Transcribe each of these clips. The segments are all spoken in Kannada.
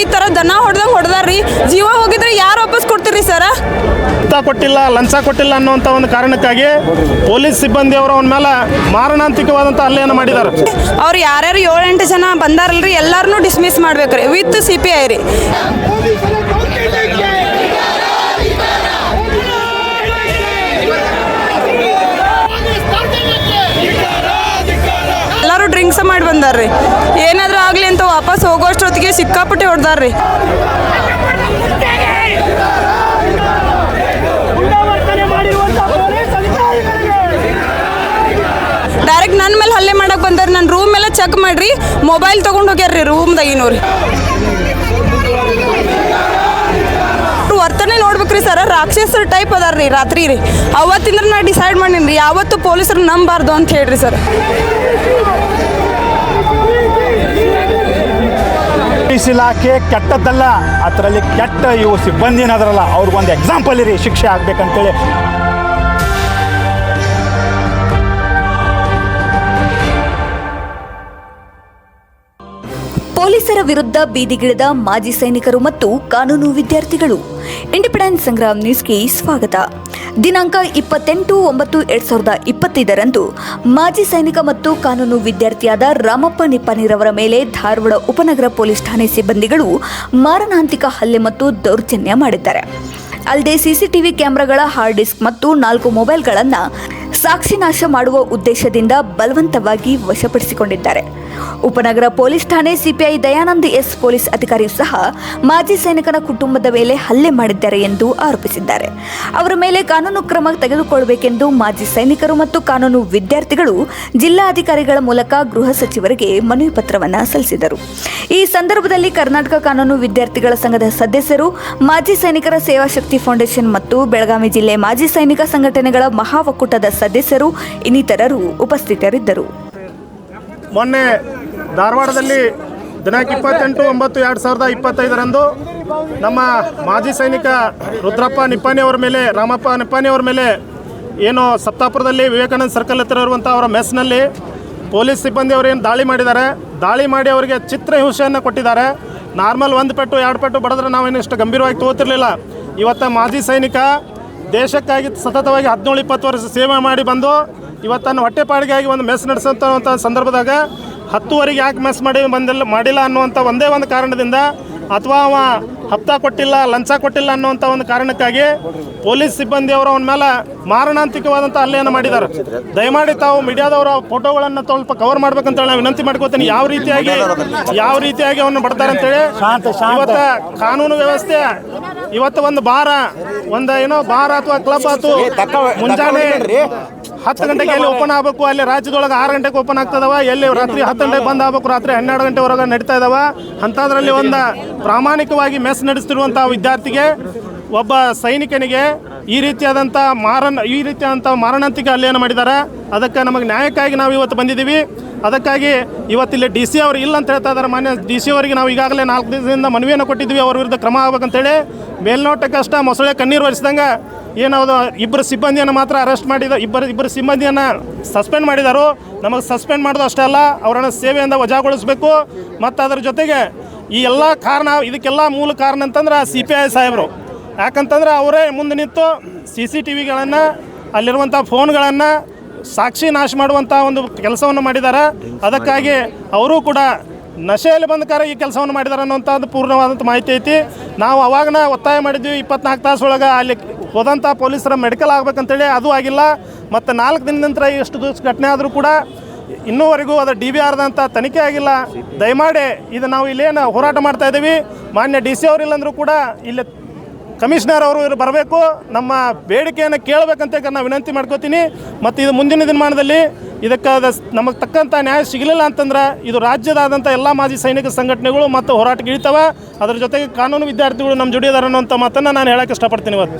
ಈ ತರ ದನ ಹೊಡೆದಂಗೆ ಹೊಡೆದಾರ್ರಿ. ಜೀವ ಹೋಗಿದ್ರೆ ಯಾರು ವಾಪಸ್ ಕೊಡ್ತೀರಿ ಸರ ಕೊಟ್ಟಿಲ್ಲ ಲಂಚ ಕೊಟ್ಟಿಲ್ಲ ಅನ್ನುವಂಥ ಒಂದು ಕಾರಣಕ್ಕಾಗಿ ಪೊಲೀಸ್ ಸಿಬ್ಬಂದಿಯವರು ಅವನ ಮೇಲೆ ಮಾರಣಾಂತಿಕವಾದಂತ ಹಲ್ಲೆಯನ್ನು ಮಾಡಿದ್ದಾರೆ. ಅವ್ರು ಯಾರ್ಯಾರು ಏಳೆಂಟು ಜನ ಬಂದಾರಲ್ರಿ ಎಲ್ಲಾರನ್ನೂ ಡಿಸ್ಮಿಸ್ ಮಾಡ್ಬೇಕ್ರಿ. ವಿತ್ ಸಿ ಪಿ ಐ ರೀ. ಎಲ್ಲರೂ ಡ್ರಿಂಕ್ಸ್ ಮಾಡಿ ಬಂದಾರ್ರಿ ಏನಾದ್ರೂ ಆಗಲಿ ಅಂತ ವಾಪಸ್ ಹೋಗೋಷ್ಟೊತ್ತಿಗೆ ಸಿಕ್ಕಾಪಟ್ಟೆ ಹೊಡೆದಾರ್ರಿ. ಡೈರೆಕ್ಟ್ ನನ್ನ ಮೇಲೆ ಹಲ್ಲೆ ಮಾಡಕ್ ಬಂದಾರ ನನ್ನ ರೂಮ್ ಮೇಲೆ ಚೆಕ್ ಮಾಡ್ರಿ ಮೊಬೈಲ್ ತಗೊಂಡು ಹೋಗ್ಯಾರ್ರಿ ರೂಮ್ದಾಗಿನವ್ರಿ ವರ್ತನೆ ನೋಡ್ಬೇಕ್ರಿ ಸರ್ ರಾಕ್ಷಸರ ಟೈಪ್ ಅದಾರ್ರಿ ರಾತ್ರಿ ರೀ ಅವತ್ತಿಂದ್ರೆ ನಾ ಡಿಸೈಡ್ ಮಾಡಿನಿ ರೀ ಯಾವತ್ತು ಪೊಲೀಸರು ನಂಬಾರ್ದು ಅಂತ ಹೇಳ್ರಿ ಸರ್ ಪೊಲೀಸ್ ಇಲಾಖೆ ಕೆಟ್ಟದ್ದಲ್ಲ. ಅದರಲ್ಲಿ ಕೆಟ್ಟ ಇವು ಸಿಬ್ಬಂದಿ ಏನದ್ರಲ್ಲ ಅವ್ರಿಗೊಂದು ಎಕ್ಸಾಂಪಲ್ ಇರಿ, ಶಿಕ್ಷೆ ಆಗ್ಬೇಕಂತೇಳಿ. ಪೊಲೀಸರ ವಿರುದ್ಧ ಬೀದಿಗಿಳಿದ ಮಾಜಿ ಸೈನಿಕರು ಮತ್ತು ಕಾನೂನು ವಿದ್ಯಾರ್ಥಿಗಳು. ಇಂಡಿಪೆಂಡೆನ್ಸ್ ಸಂಗ್ರಾಮ್ ನ್ಯೂಸ್ಗೆ ಸ್ವಾಗತ. ದಿನಾಂಕ ಇಪ್ಪತ್ತೆಂಟು ಒಂಬತ್ತು ಎರಡ್ ಸಾವಿರದ ಇಪ್ಪತ್ತೈದರಂದು ಮಾಜಿ ಸೈನಿಕ ಮತ್ತು ಕಾನೂನು ವಿದ್ಯಾರ್ಥಿಯಾದ ರಾಮಪ್ಪ ನಿಪ್ಪನಿರವರ ಮೇಲೆ ಧಾರವಾಡ ಉಪನಗರ ಪೊಲೀಸ್ ಠಾಣೆ ಸಿಬ್ಬಂದಿಗಳು ಮಾರಣಾಂತಿಕ ಹಲ್ಲೆ ಮತ್ತು ದೌರ್ಜನ್ಯ ಮಾಡಿದ್ದಾರೆ. ಅಲ್ಲದೆ ಸಿಸಿಟಿವಿ ಕ್ಯಾಮೆರಾಗಳ ಹಾರ್ಡ್ ಡಿಸ್ಕ್ ಮತ್ತು ನಾಲ್ಕು ಮೊಬೈಲ್ಗಳನ್ನು ಸಾಕ್ಷಿನಾಶ ಮಾಡುವ ಉದ್ದೇಶದಿಂದ ಬಲವಂತವಾಗಿ ವಶಪಡಿಸಿಕೊಂಡಿದ್ದಾರೆ. ಉಪನಗರ ಪೊಲೀಸ್ ಠಾಣೆ ಸಿಪಿಐ ದಯಾನಂದ್ ಎಸ್ ಪೊಲೀಸ್ ಅಧಿಕಾರಿಯೂ ಸಹ ಮಾಜಿ ಸೈನಿಕನ ಕುಟುಂಬದ ಮೇಲೆ ಹಲ್ಲೆ ಮಾಡಿದ್ದಾರೆ ಎಂದು ಆರೋಪಿಸಿದ್ದಾರೆ. ಅವರ ಮೇಲೆ ಕಾನೂನು ಕ್ರಮ ತೆಗೆದುಕೊಳ್ಳಬೇಕೆಂದು ಮಾಜಿ ಸೈನಿಕರು ಮತ್ತು ಕಾನೂನು ವಿದ್ಯಾರ್ಥಿಗಳು ಜಿಲ್ಲಾಧಿಕಾರಿಗಳ ಮೂಲಕ ಗೃಹ ಸಚಿವರಿಗೆ ಮನವಿ ಪತ್ರವನ್ನು ಸಲ್ಲಿಸಿದರು. ಈ ಸಂದರ್ಭದಲ್ಲಿ ಕರ್ನಾಟಕ ಕಾನೂನು ವಿದ್ಯಾರ್ಥಿಗಳ ಸಂಘದ ಸದಸ್ಯರು, ಮಾಜಿ ಸೈನಿಕರ ಸೇವಾ ಶಕ್ತಿ ಫೌಂಡೇಶನ್ ಮತ್ತು ಬೆಳಗಾವಿ ಜಿಲ್ಲೆ ಮಾಜಿ ಸೈನಿಕ ಸಂಘಟನೆಗಳ ಮಹಾ ಒಕ್ಕೂಟದ ಸದಸ್ಯರು, ಇನ್ನಿತರರು ಉಪಸ್ಥಿತರಿದ್ದರು. ಮೊನ್ನೆ ಧಾರವಾಡದಲ್ಲಿ ದಿನಾಂಕ ಇಪ್ಪತ್ತೆಂಟು, ಒಂಬತ್ತು, ಎರಡು ಸಾವಿರದ ಇಪ್ಪತ್ತೈದರಂದು ನಮ್ಮ ಮಾಜಿ ಸೈನಿಕ ರುದ್ರಪ್ಪ ನಿಪ್ಪಾಣಿ ಅವರ ಮೇಲೆ, ರಾಮಪ್ಪ ನಿಪ್ಪಾಣಿ ಅವರ ಮೇಲೆ ಏನು ಸಪ್ತಾಪುರದಲ್ಲಿ ವಿವೇಕಾನಂದ ಸರ್ಕಲ್ ಹತ್ತಿರ ಇರುವಂಥ ಅವರ ಮೆಸ್ನಲ್ಲಿ ಪೊಲೀಸ್ ಸಿಬ್ಬಂದಿ ಏನು ದಾಳಿ ಮಾಡಿದ್ದಾರೆ? ದಾಳಿ ಮಾಡಿ ಅವರಿಗೆ ಚಿತ್ರಹಿಂಸೆಯನ್ನು ಕೊಟ್ಟಿದ್ದಾರೆ. ನಾರ್ಮಲ್ ಒಂದು ಪೆಟ್ಟು, ಎರಡು ಪೆಟ್ಟು ಬಡಿದ್ರೆ ನಾವೇನು ಇಷ್ಟು ಗಂಭೀರವಾಗಿ ತೋತಿರಲಿಲ್ಲ ಇವತ್ತು ಮಾಜಿ ಸೈನಿಕ ದೇಶಕ್ಕಾಗಿ ಸತತವಾಗಿ ಹದಿನೇಳು, ಇಪ್ಪತ್ತು ವರ್ಷ ಸೇವೆ ಮಾಡಿ ಬಂದು ಇವತ್ತನ್ನು ಹೊಟ್ಟೆಪಾಡಿಗಾಗಿ ಒಂದು ಮೆಸ್ ನಡೆಸೋಂಥ ಸಂದರ್ಭದಾಗ ಹತ್ತುವರೆಗೆ ಯಾಕೆ ಮೆಸ್ ಮಾಡಿ ಬಂದಿಲ್ಲ ಮಾಡಿಲ್ಲ ಅನ್ನುವಂಥ ಒಂದೇ ಒಂದು ಕಾರಣದಿಂದ ಅಥವಾ ಅವ ಹಪ್ತಾ ಕೊಟ್ಟಿಲ್ಲ ಲಂಚ ಕೊಟ್ಟಿಲ್ಲ ಅನ್ನುವಂಥ ಒಂದು ಕಾರಣಕ್ಕಾಗಿ ಪೊಲೀಸ್ ಸಿಬ್ಬಂದಿಯವರು ಅವನ ಮೇಲೆ ಮಾರಣಾಂತಿಕವಾದಂಥ ಹಲ್ಲೆಯನ್ನು ಮಾಡಿದ್ದಾರೆ ದಯಮಾಡಿ ತಾವು ಮೀಡಿಯಾದವರ ಫೋಟೋಗಳನ್ನು ಸ್ವಲ್ಪ ಕವರ್ ಮಾಡ್ಬೇಕಂತೇಳಿ ನಾವು ವಿನಂತಿ ಮಾಡ್ಕೋತೀನಿ ಯಾವ ರೀತಿಯಾಗಿ ಯಾವ ರೀತಿಯಾಗಿ ಅವನ್ನ ಬಡ್ತಾರೆ ಅಂತೇಳಿ ಇವತ್ತು ಶಾಂತ. ಇವತ್ತ ಕಾನೂನು ವ್ಯವಸ್ಥೆ ಇವತ್ತು ಒಂದು ಬಾರ ಒಂದು ಏನೋ ಬಾರ್ ಅಥವಾ ಕ್ಲಬ್ ಆತು ಮುಂಜಾನೆ ಹತ್ತು ಗಂಟೆಗೆ ಎಲ್ಲಿ ಓಪನ್ ಆಗಬೇಕು? ಅಲ್ಲಿ ರಾಜ್ಯದೊಳಗೆ ಆರು ಗಂಟೆಗೆ ಓಪನ್ ಆಗ್ತದವ? ಎಲ್ಲಿ ರಾತ್ರಿ ಹತ್ತು ಗಂಟೆಗೆ ಬಂದ್ ಆಗಬೇಕು? ರಾತ್ರಿ ಹನ್ನೆರಡು ಗಂಟೆವರೆಗೆ ನಡೀತಾ ಇದಾವ? ಅಂಥದ್ರಲ್ಲಿ ಒಂದು ಪ್ರಾಮಾಣಿಕವಾಗಿ ಮೆಸ್ ನಡೆಸ್ತಿರುವಂಥ ವಿದ್ಯಾರ್ಥಿಗೆ ಒಬ್ಬ ಸೈನಿಕನಿಗೆ ಈ ರೀತಿಯಾದಂಥ ಮಾರಣ, ಈ ರೀತಿಯಾದಂಥ ಮಾರಣಾಂತಿಕ ಹಲ್ಲೆಯನ್ನು ಮಾಡಿದ್ದಾರೆ. ಅದಕ್ಕೆ ನಮಗೆ ನ್ಯಾಯಕ್ಕಾಗಿ ನಾವು ಇವತ್ತು ಬಂದಿದ್ದೀವಿ. ಅದಕ್ಕಾಗಿ ಇವತ್ತಿಲ್ಲಿ ಡಿ ಸಿ ಅವರು ಇಲ್ಲ ಅಂತ ಹೇಳ್ತಾ ಇದ್ದಾರೆ ಮಾನ್ಯ ಡಿ ಸಿ ಅವರಿಗೆ. ನಾವು ಈಗಾಗಲೇ ನಾಲ್ಕು ದಿನದಿಂದ ಮನವಿಯನ್ನು ಕೊಟ್ಟಿದ್ವಿ ಅವ್ರ ವಿರುದ್ಧ ಕ್ರಮ ಆಗ್ಬೇಕಂತೇಳಿ. ಮೇಲ್ನೋಟಕ್ಕಷ್ಟ ಮೊಸಳೆ ಕಣ್ಣೀರು ಒರೆಸಿದಂಗೆ ಏನದು ಇಬ್ಬರು ಸಿಬ್ಬಂದಿಯನ್ನು ಮಾತ್ರ ಅರೆಸ್ಟ್ ಮಾಡಿದ ಇಬ್ಬರು ಇಬ್ಬರು ಸಿಬ್ಬಂದಿಯನ್ನು ಸಸ್ಪೆಂಡ್ ಮಾಡಿದರು. ನಮಗೆ ಸಸ್ಪೆಂಡ್ ಮಾಡೋದು ಅಷ್ಟೇ ಅಲ್ಲ, ಅವರನ್ನು ಸೇವೆಯಿಂದ ವಜಾಗೊಳಿಸಬೇಕು. ಮತ್ತು ಅದರ ಜೊತೆಗೆ ಈ ಎಲ್ಲ ಕಾರಣ ಇದಕ್ಕೆಲ್ಲ ಮೂಲ ಕಾರಣ ಅಂತಂದ್ರೆ ಸಿ ಪಿ ಐ ಸಾಹೇಬರು. ಯಾಕಂತಂದ್ರೆ ಅವರೇ ಮುಂದೆ ನಿಂತು ಸಿ ಸಿ ಟಿ ವಿಗಳನ್ನು ಅಲ್ಲಿರುವಂಥ ಫೋನ್ಗಳನ್ನು ಸಾಕ್ಷಿ ನಾಶ ಮಾಡುವಂಥ ಒಂದು ಕೆಲಸವನ್ನು ಮಾಡಿದ್ದಾರೆ ಅದಕ್ಕಾಗಿ ಅವರು ಕೂಡ ನಶೆಯಲ್ಲಿ ಬಂದ ಕಾರ ಈ ಕೆಲಸವನ್ನು ಮಾಡಿದ್ದಾರೆ ಅನ್ನೋಂಥದ್ದು ಪೂರ್ಣವಾದಂಥ ಮಾಹಿತಿ ಐತಿ. ನಾವು ಅವಾಗನ ಒತ್ತಾಯ ಮಾಡಿದ್ವಿ ಇಪ್ಪತ್ನಾಲ್ಕು ತಾಸು ಒಳಗೆ ಅಲ್ಲಿ ಹೋದಂಥ ಪೊಲೀಸರ ಮೆಡಿಕಲ್ ಆಗ್ಬೇಕಂತೇಳಿ ಅದು ಆಗಿಲ್ಲ. ಮತ್ತು ನಾಲ್ಕು ದಿನದ ನಂತರ ಎಷ್ಟು ದಿವಸ ಘಟನೆ ಆದರೂ ಕೂಡ ಇನ್ನೂವರೆಗೂ ಅದು ಡಿ ಬಿ ಆರ್ದಂಥ ತನಿಖೆ ಆಗಿಲ್ಲ. ದಯಮಾಡಿ ಇದು ನಾವು ಇಲ್ಲೇನು ಹೋರಾಟ ಮಾಡ್ತಾ ಇದ್ದೀವಿ. ಮಾನ್ಯ ಡಿ ಸಿ ಅವರಿಲ್ಲಂದ್ರೂ ಕೂಡ ಇಲ್ಲಿ ಕಮಿಷನರ್ ಅವರು ಇವರು ಬರಬೇಕು. ನಮ್ಮ ಬೇಡಿಕೆಯನ್ನು ಕೇಳಬೇಕಂತ ನಾನು ವಿನಂತಿ ಮಾಡ್ಕೋತೀನಿ. ಮತ್ತು ಇದು ಮುಂದಿನ ದಿನಮಾನದಲ್ಲಿ ಇದಕ್ಕೆ ನಮಗೆ ತಕ್ಕಂಥ ನ್ಯಾಯ ಸಿಗಲಿಲ್ಲ ಅಂತಂದ್ರೆ ಇದು ರಾಜ್ಯದಾದಂಥ ಎಲ್ಲ ಮಾಜಿ ಸೈನಿಕ ಸಂಘಟನೆಗಳು ಮತ್ತು ಹೋರಾಟಕ್ಕೆ ಇಳಿತವೆ. ಅದರ ಜೊತೆಗೆ ಕಾನೂನು ವಿದ್ಯಾರ್ಥಿಗಳು ನಮ್ಮ ಜುಡಿಯದಾರ ಅನ್ನೋಂಥ ಮಾತನ್ನು ನಾನು ಹೇಳಕ್ಕೆ ಇಷ್ಟಪಡ್ತೀನಿ ಇವತ್ತು.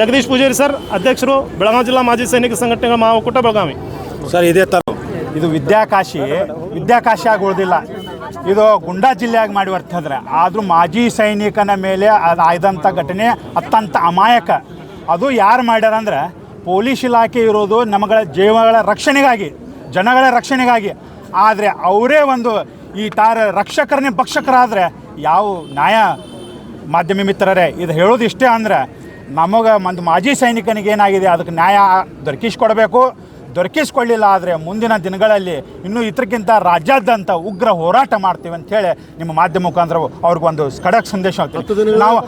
ಜಗದೀಶ್ ಪೂಜಾರಿ ಸರ್, ಅಧ್ಯಕ್ಷರು, ಬೆಳಗಾವಿ ಜಿಲ್ಲಾ ಮಾಜಿ ಸೈನಿಕ ಸಂಘಟನೆಗಳ ಮಹಾಒಕ್ಕೂಟ ಬೆಳಗಾವಿ. ಸರ್, ಇದೇ ಥರ. ಇದು ವಿದ್ಯಾಕಾಶಿ. ವಿದ್ಯಾಕಾಶಿ ಆಗಿ ಉಳಿದಿಲ್ಲ ಇದು ಗುಂಡಾ ಜಿಲ್ಲೆಯಾಗಿ ಮಾಡಿ ಬರ್ತದ್ರೆ. ಆದರೂ ಮಾಜಿ ಸೈನಿಕನ ಮೇಲೆ ಅದು ಆಯ್ದಂಥ ಘಟನೆ ಅತ್ಯಂತ ಅಮಾಯಕ. ಅದು ಯಾರು ಮಾಡ್ಯಾರ ಅಂದ್ರೆ ಪೊಲೀಸ್ ಇಲಾಖೆ ಇರೋದು ನಮಗಳ ಜೀವಗಳ ರಕ್ಷಣೆಗಾಗಿ, ಜನಗಳ ರಕ್ಷಣೆಗಾಗಿ. ಆದರೆ ಅವರೇ ಒಂದು ಈ ತಾರ ರಕ್ಷಕರನ್ನೇ ಭಕ್ಷಕರಾದರೆ ಯಾವ ನ್ಯಾಯ ಮಾಧ್ಯಮ ಮಿತ್ರರೇ, ಇದು ಹೇಳೋದು ಇಷ್ಟೇ ಅಂದ್ರೆ, ನಮಗೆ ಒಂದು ಮಾಜಿ ಸೈನಿಕನಿಗೆ ಏನಾಗಿದೆ, ಅದಕ್ಕೆ ನ್ಯಾಯ ದೊರಕಿಸ್ಕೊಡ್ಬೇಕು. ದೊರಕಿಸ್ಕೊಳ್ಳಿಲ್ಲ ಆದರೆ ಮುಂದಿನ ದಿನಗಳಲ್ಲಿ ಇನ್ನೂ ಇದಕ್ಕಿಂತ ರಾಜ್ಯಾದ್ಯಂತ ಉಗ್ರ ಹೋರಾಟ ಮಾಡ್ತೀವಿ ಅಂತ ಹೇಳಿ ನಿಮ್ಮ ಮಾಧ್ಯಮ ಮುಖಾಂತರ ಅವ್ರಿಗೊಂದು ಖಡಕ್ ಸಂದೇಶ ನಾವು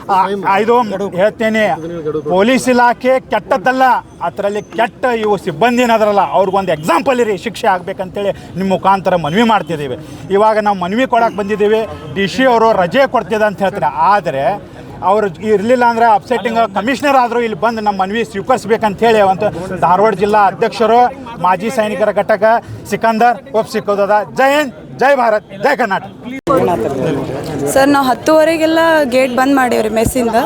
ಇದು ಹೇಳ್ತೇನೆ. ಪೊಲೀಸ್ ಇಲಾಖೆ ಕೆಟ್ಟದ್ದಲ್ಲ ಅದರಲ್ಲಿ ಕೆಟ್ಟ ಇವು ಸಿಬ್ಬಂದಿ ಅವ್ರಿಗೆ ಅವ್ರಿಗೊಂದು ಎಕ್ಸಾಂಪಲ್ ಇರಿ ಶಿಕ್ಷೆ ಆಗ್ಬೇಕಂತೇಳಿ ನಿಮ್ಮ ಮುಖಾಂತರ ಮನವಿ ಮಾಡ್ತಿದ್ದೀವಿ. ಇವಾಗ ನಾವು ಮನವಿ ಕೊಡಕ್ಕೆ ಬಂದಿದ್ದೀವಿ. ಡಿ ಸಿ ಅವರು ರಜೆ ಕೊಡ್ತಿದ್ದ ಅಂತ ಹೇಳ್ತಾರೆ. ಆದರೆ ಅವರು ಇರಲಿಲ್ಲ ಅಂದ್ರೆ ಅಪ್ಸೆಟ್ಟಿಂಗ್ ಕಮಿಷನರ್ ಆದರೂ ಇಲ್ಲಿ ಬಂದು ನಮ್ಮ ಮನವಿ ಸ್ವೀಕರಿಸ್ಬೇಕಂತ ಹೇಳಿ ಒಂದು ಧಾರವಾಡ ಜಿಲ್ಲಾ ಅಧ್ಯಕ್ಷರು, ಮಾಜಿ ಸೈನಿಕರ ಘಟಕ, ಸಿಕಂದರ್ ಒಪ್ಪು ಸಿಕ್ಕೋದದ ಹಿಂದ್ ಜೈ ಭಾರತ್, ಜೈ ಕರ್ನಾಟಕ. ಸರ್, ನಾವು ಹತ್ತುವರೆಗೆಲ್ಲ ಗೇಟ್ ಬಂದ್ ಮಾಡೀವ್ರಿ ಮೆಸ್ಸಿಂದ.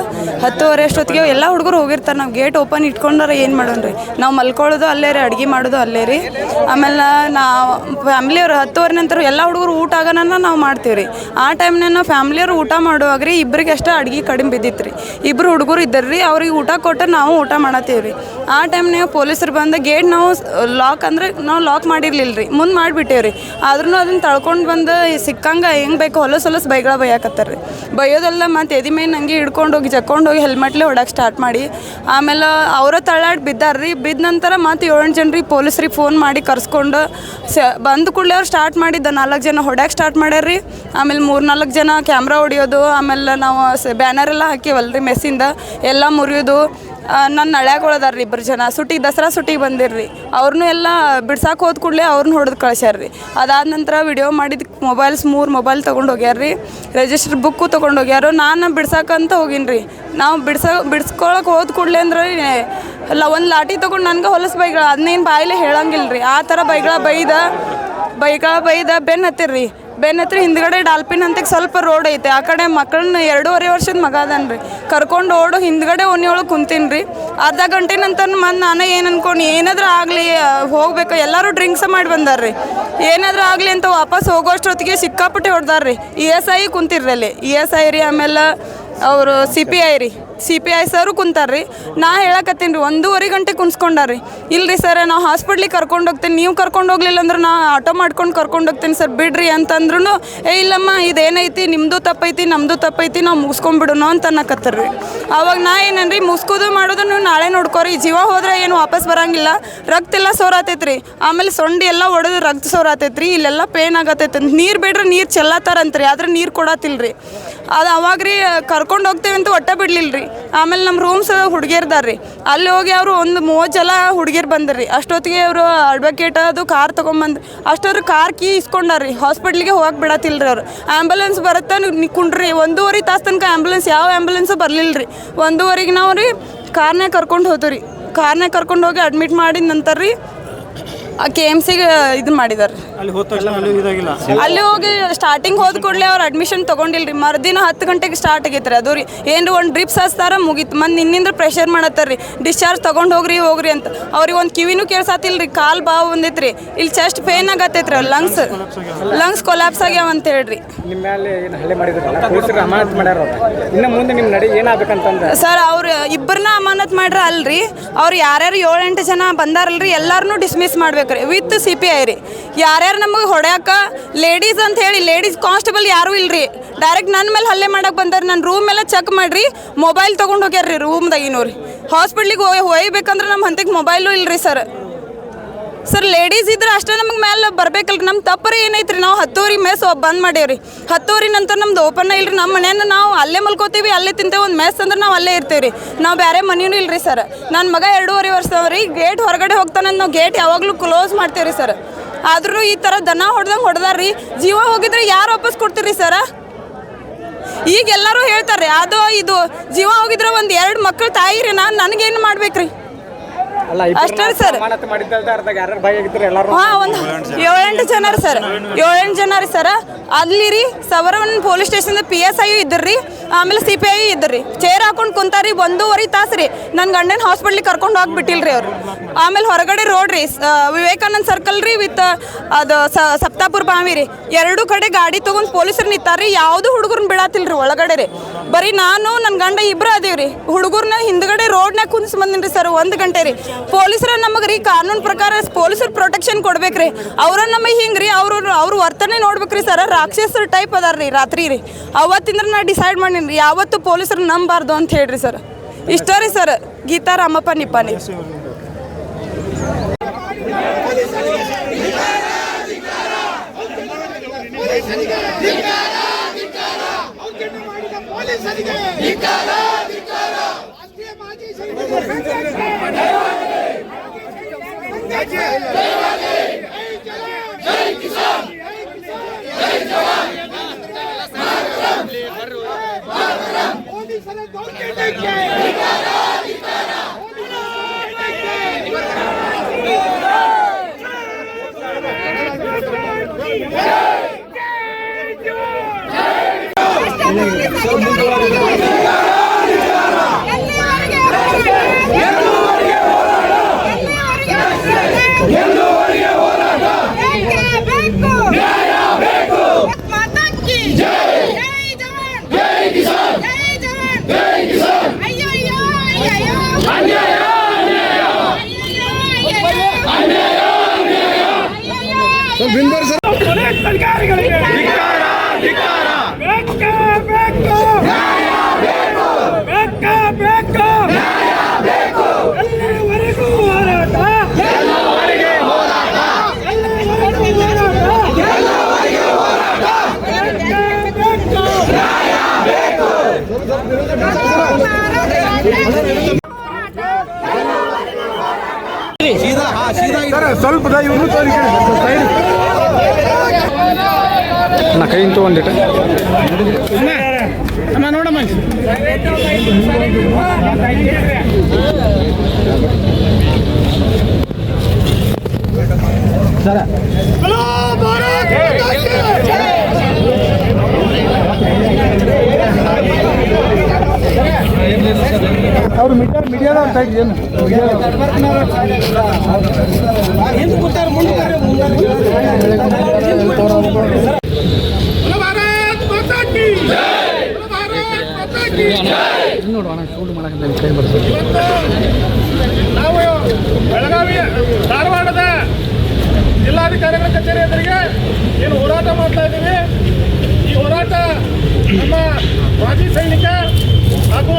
ಹತ್ತುವರೆ ಅಷ್ಟೊತ್ತಿಗೆ ಎಲ್ಲ ಹುಡುಗರು ಹೋಗಿರ್ತಾರೆ, ನಾವು ಗೇಟ್ ಓಪನ್ ಇಟ್ಕೊಂಡ್ರೆ ಏನು ಮಾಡೋಣ್ರಿ ನಾವು ಮಲ್ಕೊಳ್ಳೋದು ಅಲ್ಲೇ ರೀ, ಅಡುಗೆ ಮಾಡೋದು ಅಲ್ಲೇ ರೀ. ಆಮೇಲೆ ನಾವು ಫ್ಯಾಮ್ಲಿಯವ್ರು ಹತ್ತುವರೆ ನಂತರ ಎಲ್ಲ ಹುಡುಗರು ಊಟ ಆಗೋಣ ನಾವು ಮಾಡ್ತೀವಿ ರೀ. ಆ ಟೈಮ್ನಾಗ ನಾವು ಫ್ಯಾಮ್ಲಿಯವ್ರು ಊಟ ಮಾಡುವಾಗ ರೀ ಇಬ್ಬರಿಗೆ ಅಷ್ಟೇ ಅಡುಗೆ ಕಡಿಮೆ ಬಿದ್ದಿತ್ತು ರೀ ಇಬ್ಬರು ಹುಡುಗರು ಇದ್ದಾರೆ ರೀ, ಅವ್ರಿಗೆ ಊಟ ಕೊಟ್ಟು ನಾವು ಊಟ ಮಾಡತ್ತೀವಿ ರೀ. ಆ ಟೈಮ್ನಾಗ ಪೊಲೀಸರು ಬಂದ ಗೇಟ್ ನಾವು ಲಾಕ್ ಅಂದ್ರೆ ನಾವು ಲಾಕ್ ಮಾಡಿರ್ಲಿಲ್ಲ ರೀ ಮುಂದೆ ಮಾಡಿಬಿಟ್ಟೇವೆ ರೀ ಆದ್ರೂ ಅದನ್ನ ತಳ್ಕೊಂಡು ಬಂದು ಸಿಕ್ಕಂಗೆ ಹೆಂಗೆ ಬೇಕು ಹೊಲಸು ಹೊಲಸು ಬೈಗಳ ಬೈಯಾಕತ್ತಾರ ರೀ ಬೈಯೋದೆಲ್ಲ ಮತ್ತು ಎದಿ ಮೇಲೆ ನಂಗೆ ಹಿಡ್ಕೊಂಡು ಹೋಗಿ ಜಕ್ಕೊಂಡು ಹೋಗಿ ಹೆಲ್ಮೆಟ್ಲೆ ಹೊಡಕ್ಕೆ ಸ್ಟಾರ್ಟ್ ಮಾಡಿ. ಆಮೇಲೆ ಅವರ ತಳ್ಳಾಡಿ ಬಿದ್ದಾರ ರೀ ಬಿದ್ದ ನಂತರ ಮತ್ತು ಏಳು ಜನರಿಗೆ ಪೊಲೀಸ್ರಿಗೆ ಫೋನ್ ಮಾಡಿ ಕರ್ಸ್ಕೊಂಡು ಸ, ಬಂದ ಕೂಡಲೇ ಅವ್ರು ಸ್ಟಾರ್ಟ್ ಮಾಡಿದ್ದ ನಾಲ್ಕು ಜನ ಹೊಡ್ಯಾಕೆ ಸ್ಟಾರ್ಟ್ ಮಾಡ್ಯಾರ ರೀ ಆಮೇಲೆ ಮೂರು ನಾಲ್ಕು ಜನ ಕ್ಯಾಮ್ರಾ ಹೊಡಿಯೋದು, ಆಮೇಲೆ ನಾವು ಬ್ಯಾನರ್ ಎಲ್ಲ ಹಾಕಿವಲ್ರಿ ಮೆಸ್ಸಿಂದ ಎಲ್ಲ ಮುರಿಯೋದು. ನನ್ನ ಹಳ್ಯಾಗೊಳದಾರ ರೀ ಇಬ್ಬರು ಜನ. ಸುಟ್ಟಿಗೆ ದಸರಾ ಸುಟ್ಟಿಗೆ ಬಂದಿರ್ರಿ. ಅವ್ರನ್ನೂ ಎಲ್ಲ ಬಿಡ್ಸಾಕೆ ಹೋದ ಕೂಡಲೇ ಅವ್ರನ್ನ ಹೊಡೆದು ಕಳ್ಸ್ಯಾರ ರೀ ಅದಾದ ನಂತರ ವಿಡಿಯೋ ಮಾಡಿದ ಮೊಬೈಲ್ಸ್ ಮೂರು ಮೊಬೈಲ್ ತೊಗೊಂಡು ಹೋಗ್ಯಾರ ರೀ ರಿಜಿಸ್ಟರ್ ಬುಕ್ಕು ತೊಗೊಂಡು ಹೋಗ್ಯಾರ. ನಾನು ಬಿಡ್ಸಾಕಂತ ಹೋಗಿನಿ ರೀ ನಾವು ಬಿಡ್ಸ ಬಿಡ್ಸ್ಕೊಳಕ್ಕೆ ಹೋದ ಕೂಡಲೇ ಅಂದ್ರೆ ಅಲ್ಲ ಒಂದು ಲಾಟಿ ತೊಗೊಂಡು ನನಗೆ ಹೊಲಸು ಬೈಗಳ. ಅದನ್ನೇನು ಬಾಯಿಲೆ ಹೇಳಂಗಿಲ್ಲ ರೀ ಆ ಥರ ಬೈಗಳ ಬೈದ ಬೈಗಳ ಬೈದ ಬೆನ್ನು ಹತ್ತಿರ್ರಿ. ಬೆನ್ನ ಹತ್ರ ಹಿಂದ್ಗಡೆ ಡಾಲ್ಪಿನ್ ಅಂತ ಸ್ವಲ್ಪ ರೋಡ್ ಐತೆ. ಆ ಕಡೆ ಮಕ್ಕಳನ್ನ ಎರಡೂವರೆ ವರ್ಷದ ಮಗ ಅದಾನ್ರಿ. ಕರ್ಕೊಂಡು ಓಡು, ಹಿಂದ್ಗಡೆ ಒಳಗೆ ಕುಂತೀನಿ ರೀ ಅರ್ಧ ಗಂಟೆ ನಂತರ ಮತ್ತು ನಾನು ಏನು ಅನ್ಕೊಂಡು ಏನಾದ್ರೂ ಆಗಲಿ ಹೋಗ್ಬೇಕು. ಎಲ್ಲರೂ ಡ್ರಿಂಕ್ಸ್ ಮಾಡಿ ಬಂದಾರ್ರಿ. ಏನಾದರೂ ಆಗಲಿ ಅಂತ ವಾಪಸ್ ಹೋಗೋಷ್ಟೊತ್ತಿಗೆ ಸಿಕ್ಕಾಪಟ್ಟೆ ಹೊಡ್ದಾರ್ರಿ. ಇ ಎಸ್ ಐ ಕುಂತಿರ್ರಿ ಅಲ್ಲಿ. ಇ ಎಸ್ ಐ ರೀ, ಆಮೇಲೆ ಅವರು ಸಿ ಪಿ ಐ ರೀ. ಸಿ ಪಿ ಐ ಸರು ಕುಂತಾರ್ರಿ. ನಾ ಹೇಳಕತ್ತೀನಿ ರೀ, ಒಂದೂವರೆ ಗಂಟೆ ಕುನ್ಸ್ಕೊಂಡಾರ್ರಿ ಇಲ್ರಿ ಸರ್ ನಾವು ಹಾಸ್ಪಿಟ್ಲಿಗೆ ಕರ್ಕೊಂಡು ಹೋಗ್ತೀನಿ. ನೀವು ಕರ್ಕೊಂಡು ಹೋಗ್ಲಿಲ್ಲ ಅಂದ್ರೆ ನಾ ಆಟೋ ಮಾಡ್ಕೊಂಡು ಕರ್ಕೊಂಡು ಹೋಗ್ತೀನಿ ಸರ್. ಬಿಡ್ರಿ ಅಂತಂದ್ರೂ ಏ ಇಲ್ಲಮ್ಮ, ಇದೇನೈತಿ? ನಿಮ್ಮದು ತಪ್ಪೈತಿ ನಮ್ಮದು ತಪ್ಪೈತಿ, ನಾವು ಮುಗಿಸ್ಕೊಂಡ್ಬಿಡೋಣ ಅಂತ ಅನ್ನಕತ್ತಾರ್ರಿ. ಅವಾಗ ನಾ ಏನನ್ರಿ ಮುಸ್ಕೋದು ಮಾಡೋದು ನೀವು ನಾಳೆ ನೋಡ್ಕೋರಿ. ಜೀವ ಹೋದ್ರೆ ಏನು ವಾಪಸ್ ಬರಂಗಿಲ್ಲ. ರಕ್ತ ಎಲ್ಲ ಸೋರಾತೈತ್ರಿ. ಆಮೇಲೆ ಸೊಂಡಿ ಎಲ್ಲ ಒಡೆದು ರಕ್ತ ಸೋರಾತೈತ್ರಿ. ಇಲ್ಲೆಲ್ಲ ಪೇನ್ ಆಗತ್ತೈತೆ ನೀರು ಬೇಡ್ರೆ, ನೀರು ಚೆಲ್ಲತ್ತಾರಂತ್ರಿ ಆದ್ರೆ ನೀರು ಕೊಡತ್ತಿಲ್ರಿ ಅದು ಅವಾಗ ರೀ ಕರ್ಕೊಂಡು ಹೋಗ್ತೇವೆ ಅಂತ ಒಟ್ಟ ಬಿಡ್ಲಿಲ್ಲ ರೀ ಆಮೇಲೆ ನಮ್ಮ ರೂಮ್ಸ್ ಹುಡುಗಿಯರ್ದಾರ್ರಿ ಅಲ್ಲಿ ಹೋಗಿ ಅವರು ಒಂದು ಮೂವತ್ತು ಜನ ಹುಡುಗಿಯರು ಬಂದ್ರಿ ಅಷ್ಟೊತ್ತಿಗೆ ಅವರು ಅಡ್ವೊಕೇಟ್ ಅದು ಕಾರ್ ತೊಗೊಂಬಂದು, ಅಷ್ಟೊತ್ತು ಕಾರ್ ಕೀ ಇಸ್ಕೊಂಡಾರ್ರಿ ಹಾಸ್ಪಿಟ್ಲಿಗೆ ಹೋಗಕ್ಕೆ ಬಿಡತ್ತಿಲ್ಲ ರೀ ಅವರು. ಆ್ಯಂಬುಲೆನ್ಸ್ ಬರುತ್ತೆ ಕುಂಡ್ರಿ ಒಂದೂವರೆ ತಾಸು ತನಕ ಆ್ಯಂಬುಲೆನ್ಸ್ ಯಾವ ಆ್ಯಂಬುಲೆನ್ಸು ಬರಲಿಲ್ಲ ರೀ. ಒಂದೂವರೆಗೆ ನಾವು ರೀ ಕಾರ್ನೇ ಕರ್ಕೊಂಡು ಹೋದ್ರಿ ಕಾರ್ನೇ ಕರ್ಕೊಂಡು ಹೋಗಿ ಅಡ್ಮಿಟ್ ಮಾಡಿದ ನಂತರ ರೀ ಕೆ ಎಂ ಸಿಗೆ ಇದು ಮಾಡಿದಾರೆ. ಅಲ್ಲಿ ಹೋದ ತಕ್ಷಣ ಅಲ್ಲಿ ಇದಾಗಿಲ್ಲ. ಅಲ್ಲಿ ಹೋಗಿ ಸ್ಟಾರ್ಟಿಂಗ್ ಹೋದ ಕೂಡಲೇ ಅವ್ರು ಅಡ್ಮಿಷನ್ ತೊಗೊಂಡಿಲ್ರಿ. ಮರುದಿನ ಹತ್ತು ಗಂಟೆಗೆ ಸ್ಟಾರ್ಟ್ ಆಗೈತ್ರಿ. ಅದು ರೀ ಏನು ಒಂದು ಡ್ರಿಪ್ಸ್ ಹಚ್ತಾರ ಮುಗೀತು. ಮತ್ತೆ ನಿನ್ನಿಂದ ಪ್ರೆಷರ್ ಮಾಡತ್ತಾರ ರೀ ಡಿಸ್ಚಾರ್ಜ್ ತೊಗೊಂಡು ಹೋಗ್ರಿ ಹೋಗ್ರಿ ಅಂತ. ಅವ್ರಿಗೆ ಒಂದು ಕಿವಿನೂ ಕೇಳ್ಸಾತಿಲ್ರಿ. ಕಾಲು ಬಾವು ಬಂದೈತ್ರಿ. ಇಲ್ಲಿ ಚೆಸ್ಟ್ ಪೇನ್ ಆಗತ್ತೈತ್ರಿ ಲಂಗ್ಸ್ ಲಂಗ್ಸ್ ಕೊಲಾಪ್ಸ್ ಆಗ್ಯಾವ ಅಂತ ಹೇಳ್ರಿ. ನಿಮ್ಮ ಮೇಲೆ ಏನು ಹಲ್ಲೆ ಮಾಡಿದ್ರಲ್ಲ? ಪೊಲೀಸರು ಅಮಾನತ್ ಮಾಡ್ಯಾರ ಇನ್ನು ಮುಂದೆ ನಿಮ್ಮ ನಡೆ ಏನಾಗಬೇಕಂತಂದ್ರೆ ಸರ್ ಅವ್ರು ಇಬ್ಬರನ್ನ ಅಮಾನತ್ ಮಾಡ್ರ ಅಲ್ರಿ. ಅವ್ರು ಯಾರ್ಯಾರು ಏಳೆಂಟು ಜನ ಬಂದಾರಲ್ರಿ ಎಲ್ಲಾರನ್ನೂ ಡಿಸ್ಮಿಸ್ ಮಾಡ್ಬೇಕ್ರಿ ವಿತ್ ಸಿ ಪಿ ಐ ರೀ. ಯಾರ್ಯಾರು ನಮಗೆ ಹೊಡ್ಯಾಕ ಲೇಡೀಸ್ ಅಂತ ಹೇಳಿ ಲೇಡೀಸ್ ಕಾನ್ಸ್ಟೇಬಲ್ ಯಾರೂ ಇಲ್ರಿ. ಡೈರೆಕ್ಟ್ ನನ್ನ ಮೇಲೆ ಹಲ್ಲೆ ಮಾಡಕ್ಕೆ ಬಂದಾರ ನನ್ನ ರೂಮ್ ಎಲ್ಲ ಚೆಕ್ ಮಾಡಿರಿ ಮೊಬೈಲ್ ತೊಗೊಂಡು ರೂಮ್ದಾಗಿನೂ ರೀ. ಹಾಸ್ಪಿಟ್ಲಿಗೆ ಹೋಗಿ ಒಯ್ಬೇಕಂದ್ರೆ ನಮ್ಮ ಹಂತಕ್ಕೆ ಮೊಬೈಲು ಇಲ್ರಿ ಸರ್ ಸರ್ ಲೇಡೀಸ್ ಇದ್ರೆ ಅಷ್ಟೇ ನಮಗೆ ಮೇಲೆ ಬರ್ಬೇಕಲ್ರಿ. ನಮ್ಮ ತಪ್ಪರಿ ಏನೈತ್ರಿ? ನಾವು ಹತ್ತೂರಿ ಮೆಸ್ ಬಂದ್ ಮಾಡೇವ್ರಿ. ಹತ್ತೂರಿ ನಂತರ ನಮ್ದು ಓಪನ್ ಇಲ್ರಿ. ನಮ್ಮ ಮನೆಯನ್ನು ನಾವು ಅಲ್ಲೇ ಮಲ್ಕೋತೀವಿ, ಅಲ್ಲೇ ತಿಂತೇವೆ. ಒಂದು ಮೆಸ್ ಅಂದ್ರೆ ನಾವು ಅಲ್ಲೇ ಇರ್ತೀವಿ ರೀ ನಾವು ಬೇರೆ ಮನೆಯೂ ಇಲ್ರಿ ಸರ್. ನನ್ನ ಮಗ ಎರಡೂವರೆ ವರ್ಷದವ್ರಿ ಗೇಟ್ ಹೊರಗಡೆ ಹೋಗ್ತಾನೆ ನಾವು ಗೇಟ್ ಯಾವಾಗಲೂ ಕ್ಲೋಸ್ ಮಾಡ್ತೀವಿ ಸರ್. ಆದರೂ ಈ ಥರ ದನ ಹೊಡೆದಂಗೆ ಹೊಡೆದಾರ್ರಿ. ಜೀವ ಹೋಗಿದ್ರೆ ಯಾರು ವಾಪಸ್ ಕೊಡ್ತೀರಿ ಸರ್? ಈಗ ಎಲ್ಲರೂ ಹೇಳ್ತಾರೆ ಅದು, ಇದು, ಜೀವ ಹೋಗಿದ್ರೆ ಒಂದು ಎರಡು ಮಕ್ಕಳು ತಾಯಿ ರೀ ನಾನು ನನಗೇನು ಮಾಡ್ಬೇಕ್ರಿ? ಅಷ್ಟೇ ಸರ್. ಹಾ ಒಂದು ಏಳೆಂಟು ಜನ ರೀ ಸರ್. ಏಳೆಂಟು ಜನ ರೀ ಸರ್. ಅಲ್ಲಿ ರೀ ಸವರವನ್ police station P S I ಇದ್ರಿ ಆಮೇಲೆ ಸಿ ಪಿ ಐ ಇದ್ರಿ. ಚೇರ್ ಹಾಕೊಂಡು ಕುಂತಾರಿ ಒಂದೂವರೆ ತಾಸು ರೀ. ನನ್ನ ಗಂಡನ ಹಾಸ್ಪಿಟ್ಲಿಗೆ ಕರ್ಕೊಂಡು ಹೋಗ್ಬಿಟ್ಟಿಲ್ರಿ ಅವ್ರು. ಆಮೇಲೆ ಹೊರಗಡೆ ರೋಡ್ ರೀ. ವಿವೇಕಾನಂದ ಸರ್ಕಲ್ ರೀ ವಿತ್, ಅದು ಸಪ್ತಾಪುರ ಬಾವಿ ರೀ. ಎರಡು ಕಡೆ ಗಾಡಿ ತೊಗೊಂಡು ಪೊಲೀಸರು ನಿಂತಾರ್ರಿ. ಯಾವುದು ಹುಡುಗರನ್ನ ಬಿಡಾತಿಲ್ರಿ ಒಳಗಡೆ ರೀ. ಬರೀ ನಾನು ನನ್ನ ಗಂಡ ಇಬ್ಬರು ಅದೀವ್ರಿ ಹುಡುಗರ್ನ ಹಿಂದ್ಗಡೆ ರೋಡ್ನಾಗ ಕುಂದಿಸ್ ರೀ ಸರ್ ಒಂದು ಗಂಟೆ ರೀ. ಪೊಲೀಸರ ನಮಗೆ ರೀ ಕಾನೂನು ಪ್ರಕಾರ ಪೊಲೀಸರು ಪ್ರೊಟೆಕ್ಷನ್ ಕೊಡ್ಬೇಕ್ರಿ ಅವ್ರ ನಮಗೆ ಹಿಂಗೆ ರೀ. ಅವರು, ಅವ್ರ ವರ್ತನೆ ನೋಡ್ಬೇಕ್ರಿ ಸರ್. ರಾಕ್ಷಸರ ಟೈಪ್ ಅದಾರ ರೀ ರಾತ್ರಿ ರೀ. ಅವತ್ತಿಂದ್ರ ನಾ ಡಿಸೈಡ್ ಮಾಡೀನಿ ರೀ ಯಾವತ್ತು ಪೊಲೀಸರು ನಂಬಾರ್ದು ಅಂತ ಹೇಳ್ರಿ ಸರ್. ಇಷ್ಟ ರೀ ಸರ್ ಗೀತಾ ರಾಮಪ್ಪ ನಿಪ್ಪಾನಿ ಪೊಲೀಸರ ದೌರ್ಜನ್ಯಕ್ಕೆ ಮುಂದುವರೆದ ಸರ್ಕಾರಗಳಿಗೆ ನಾ ಕೈ ಇಂತು ಒಂದಿಟ್ಟು ನೋಡಮ್ಮ ಭಾರತ್ ಮಾತಾ ಕಿ ಭಾರತ್ ಮಾತಾ ಕಿ ಇವತ್ತು ನಾವು ಬೆಳಗಾವಿ ಧಾರವಾಡದ ಜಿಲ್ಲಾಧಿಕಾರಿಗಳ ಕಚೇರಿ ಎದುರಿಗೆ ಏನು ಹೋರಾಟ ಮಾಡ್ತಾ ಇದ್ದೀವಿ. ಈ ಹೋರಾಟ ನಮ್ಮ ಮಾಜಿ ಸೈನಿಕ ಹಾಗೂ